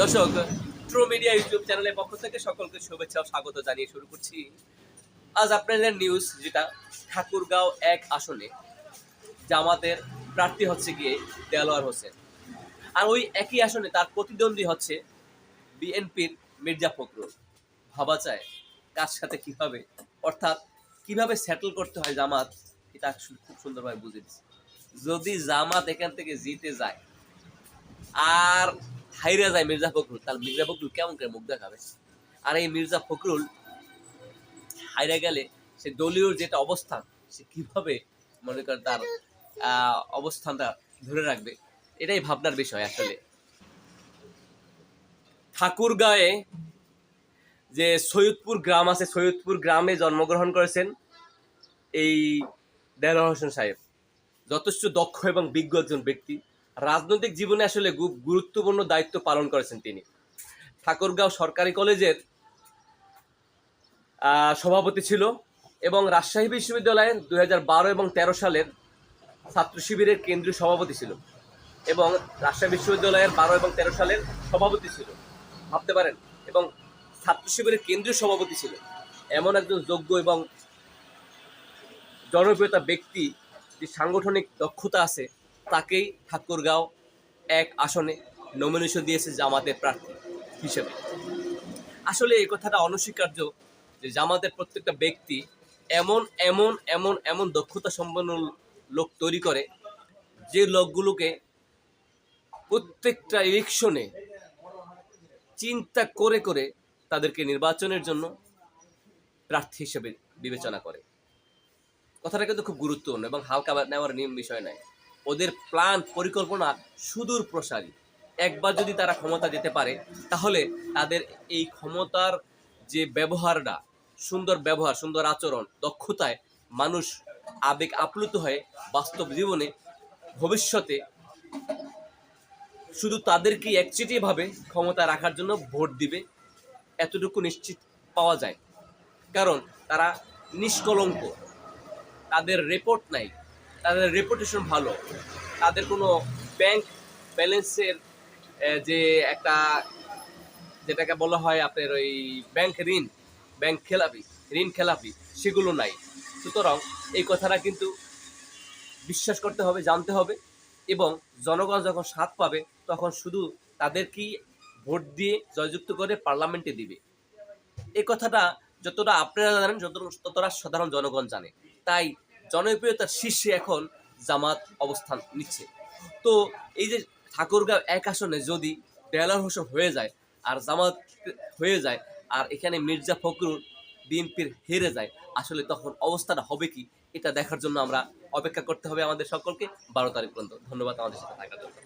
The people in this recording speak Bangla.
দর্শক ট্রু মিডিয়া ইউটিউব চ্যানেলের পক্ষ থেকে সকলকে শুভেচ্ছা ও স্বাগত জানিয়ে শুরু করছি। আজ আপনাদের নিউজ যেটা, ঠাকুরগাঁও এক আসনে জামাতের প্রার্থী হচ্ছে গিয়ে দেলোয়ার হোসেন। আর ওই একই আসনে তার প্রতিদ্বন্দ্বী হচ্ছে বিএনপির মির্জা ফখরুল। ভাবা চায় কার সাথে কীভাবে অর্থাৎ কীভাবে সেটেল করতে হয় জামাত? এটা খুব সুন্দরভাবে বুঝে দিচ্ছে। যদি জামাত এখান থেকে জিতে যায়, আর হাইরা যায় মির্জা ফখরুল, তাহলে মির্জা ফখরুল কেমন করে মুখ দেখাবে? আর এই মির্জা ফখরুল হাইরা গেলে সে দলীয় যেটা অবস্থান, সে কীভাবে মনে করেন তার অবস্থানটা ধরে রাখবে? এটাই ভাবনার বিষয় আসলে। ঠাকুরগাঁয়ে যে সৈয়দপুর গ্রাম আছে, সৈয়দপুর গ্রামে জন্মগ্রহণ করেছেন এই দেলোয়ার হোসেন সাহেব। যথেষ্ট দক্ষ এবং বিজ্ঞ একজন ব্যক্তি। রাজনৈতিক জীবনে আসলে গুরুত্বপূর্ণ দায়িত্ব পালন করেছেন তিনি। ঠাকুরগাঁও সরকারি কলেজের সভাপতি ছিল এবং রাজশাহী বিশ্ববিদ্যালয়ের দুই বারো এবং তেরো সালের ছাত্র শিবিরের কেন্দ্রীয় সভাপতি ছিল এবং রাজশাহী বিশ্ববিদ্যালয়ের বারো এবং তেরো সালের সভাপতি ছিল। ভাবতে পারেন, এবং ছাত্র শিবিরের কেন্দ্রীয় সভাপতি ছিল। এমন একজন যোগ্য এবং জনপ্রিয়তা ব্যক্তি, যে সাংগঠনিক দক্ষতা আছে তাকেই ঠাকুরগাঁও এক আসনে নমিনেশন দিয়েছে জামাতের প্রার্থী হিসেবে। আসলে এই কথাটা অনস্বীকার্য যে জামাতের প্রত্যেকটা ব্যক্তি এমন এমন এমন এমন দক্ষতা সম্পন্ন লোক তৈরি করে যে লোকগুলোকে প্রত্যেকটা ইলেকশনে চিন্তা করে করে তাদেরকে নির্বাচনের জন্য প্রার্থী হিসেবে বিবেচনা করে। কথাটা কিন্তু খুব গুরুত্বপূর্ণ এবং হালকা নেওয়ার নিয়ম বিষয় নয়। ওদের প্ল্যান, পরিকল্পনা সুদূর প্রসারী। একবার যদি তারা ক্ষমতা যেতে পারে, তাহলে তাদের এই ক্ষমতার যে ব্যবহারটা, সুন্দর ব্যবহার, সুন্দর আচরণ, দক্ষতায় মানুষ আবেগ আপ্লুত হয়ে বাস্তব জীবনে ভবিষ্যতে শুধু তাদেরকেই একচেটিয়াভাবে ক্ষমতা রাখার জন্য ভোট দিবে, এতটুকু নিশ্চিত পাওয়া যায়। কারণ তারা নিষ্কলঙ্ক। তাদের রিপোর্ট নাই। তাদের রেপুটেশন ভালো। তাদের কোনো ব্যাংক ব্যালেন্সের যে একটা, যেটাকে বলা হয় আপনার ওই ব্যাংক ঋণ ব্যাংক খেলাপি, ঋণ খেলাপি, সেগুলো নাই। সুতরাং এই কথাটা কিন্তু বিশ্বাস করতে হবে, জানতে হবে এবং জনগণ যখন স্বাদ পাবে, তখন শুধু তাদেরকেই ভোট দিয়ে জয়যুক্ত করে পার্লামেন্টে দিবে। এই কথাটা যতটা আপনারা জানেন, যত, ততটা সাধারণ জনগণ জানে। তাই জনপ্রিয়তার শীর্ষে এখন জামাত অবস্থান নিচ্ছে। তো এই যে ঠাকুরগাঁও এক আসনে যদি দেলার হোসেন হয়ে যায় আর জামাত হয়ে যায় আর এখানে মির্জা ফখরুল, বিএনপির হেরে যায়, আসলে তখন অবস্থাটা হবে কি? এটা দেখার জন্য আমরা অপেক্ষা করতে হবে আমাদের সকলকে। বারো তারিখ পর্যন্ত ধন্যবাদ আমাদের সাথে থাকার জন্য।